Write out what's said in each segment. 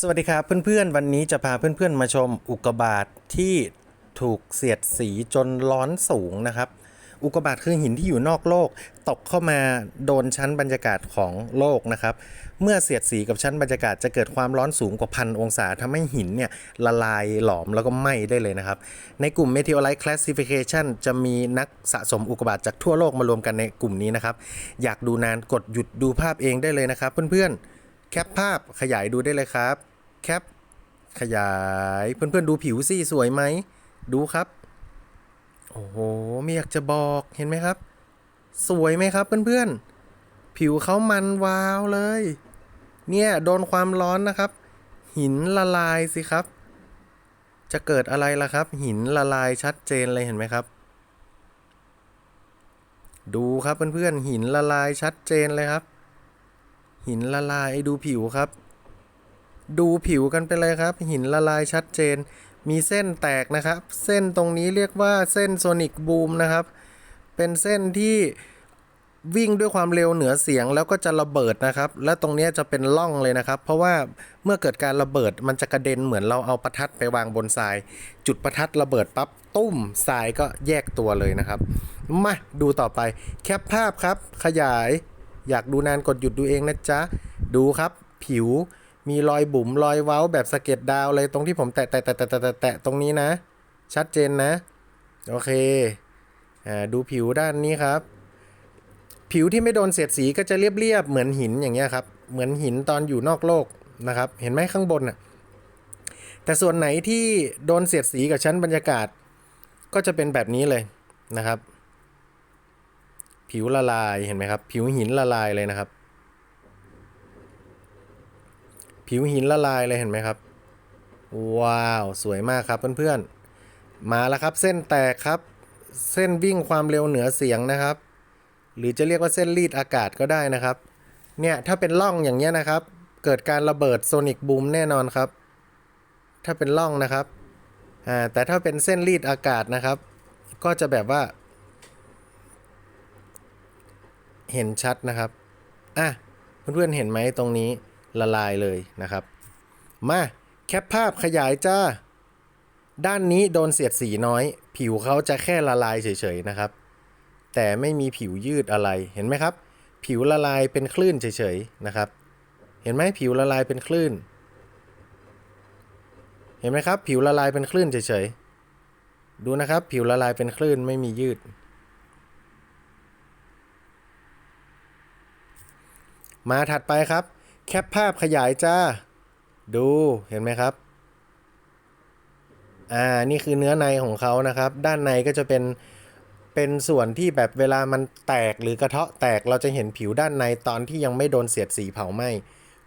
สวัสดีครับเพื่อนๆ วันนี้จะพาเพื่อนๆ มาชมอุกกาบาตที่ถูกเสียดสีจนร้อนสูงนะครับ อุกกาบาตคือหินที่อยู่นอกโลก ตกเข้ามาโดนชั้นบรรยากาศของโลกนะครับ เมื่อเสียดสีกับชั้นบรรยากาศจะเกิดความร้อนสูงกว่าพันองศาทำให้หินเนี่ยละลายหลอมแล้วก็ไหม้ได้เลยนะครับ ในกลุ่ม Meteorite Classification จะมีนักสะสมอุกกาบาตจากทั่วโลกมารวมกันในกลุ่มนี้นะครับ อยากดูนานกดหยุดดูภาพเองได้เลยนะครับ เพื่อนๆ แคปภาพขยายดูได้เลยครับ แคปขยาย เพื่อนๆดูผิวสิสวยไหม ดูครับ โอ้โหไม่อยากจะบอกเห็นไหมครับ สวยไหมครับเพื่อนๆ ผิวเขามันวาวเลย เนี่ยโดนความร้อนนะครับ หินละลายสิครับ จะเกิดอะไรล่ะครับ หินละลายชัดเจนเลยเห็นไหมครับ ดูครับเพื่อนๆหินละลายชัดเจนเลยครับ หินละลายดูผิวครับ ดูผิวกันไปเลยครับ หินละลายชัดเจน มีเส้นแตกนะครับ เส้นตรงนี้เรียกว่าเส้นโซนิกบูมนะครับ เป็นเส้นที่วิ่งด้วยความเร็วเหนือเสียงแล้วก็จะระเบิดนะครับ และตรงนี้จะเป็นร่องเลยนะครับ เพราะว่าเมื่อเกิดการระเบิดมันจะกระเด็นเหมือนเราเอาประทัดไปวางบนทราย จุดประทัดระเบิดปั๊บตุ้มทรายก็แยกตัวเลยนะครับ มาดูต่อไปแคปภาพครับ ขยาย อยากดูนานกดหยุดดูเองนะจ๊ะ ดูครับ ผิวมีรอยบุ๋มรอยเว้าแบบสะเก็ดดาวเลยตรงที่ผมแตะแตะแตะแตะแตะแตะตะตรงนี้นะ ชัดเจนนะ โอเคอ่าดูผิวด้านนี้ครับ ผิวที่ไม่โดนเสียดสีก็จะเรียบๆเหมือนหินอย่างเงี้ยครับ เหมือนหินตอนอยู่นอกโลกนะครับ เห็นไหมข้างบนน่ะแต่ส่วนไหนที่โดนเสียดสีกับชั้นบรรยากาศ ก็จะเป็นแบบนี้เลยนะครับ ผิวละลายเห็นไหมครับ ผิวหินละลายเลยนะครับ ผิวหินละลายเลยเห็นไหมครับ ว้าว สวยมากครับเพื่อนๆ มาแล้วครับเส้นแตกครับ เส้นวิ่งความเร็วเหนือเสียงนะครับ หรือจะเรียกว่าเส้นรีดอากาศก็ได้นะครับ เนี่ยถ้าเป็นร่องอย่างเงี้ยนะครับ เกิดการระเบิดโซนิกบูมแน่นอนครับ ถ้าเป็นร่องนะครับ อ่า แต่ถ้าเป็นเส้นรีดอากาศนะครับ ก็จะแบบว่า เห็นชัดนะครับ อะ เพื่อนๆเห็นไหมตรงนี้ละลายเลยนะครับ มาแคปภาพขยายจ้า ด้านนี้โดนเสียดสีน้อย ผิวเขาจะแค่ละลายเฉยๆนะครับ แต่ไม่มีผิวยืดอะไรเห็นไหมครับ ผิวละลายเป็นคลื่นเฉยๆนะครับ เห็นไหมผิวละลายเป็นคลื่น เห็นไหมครับ ผิวละลายเป็นคลื่นเฉยๆดูนะครับ ผิวละลายเป็นคลื่นไม่มียืด มาถัดไปครับ แคปภาพขยายจ้า ดูเห็นไหมครับ อ่า นี่คือเนื้อในของเขานะครับ ด้านในก็จะเป็น เป็นส่วนที่แบบเวลามันแตกหรือกระเทาะแตกเราจะเห็นผิวด้านในตอนที่ยังไม่โดนเสียดสีเผาไหม้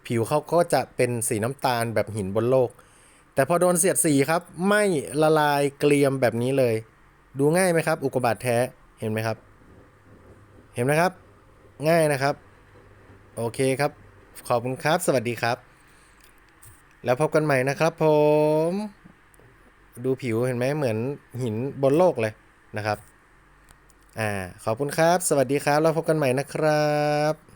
ผิวเขาก็จะเป็นสีน้ำตาลแบบหินบนโลก แต่พอโดนเสียดสีครับ ไม่ละลายเกลียมแบบนี้เลย ดูง่ายไหมครับ อุกกาบาตแท้เห็นไหมครับ เห็นไหมครับ ง่ายนะครับ โอเคครับ ขอบคุณครับ สวัสดีครับ แล้วพบกันใหม่นะครับผม ดูผิวเห็นไหมเหมือนหินบนโลกเลยนะครับ อ่า ขอบคุณครับ สวัสดีครับ แล้วพบกันใหม่นะครับ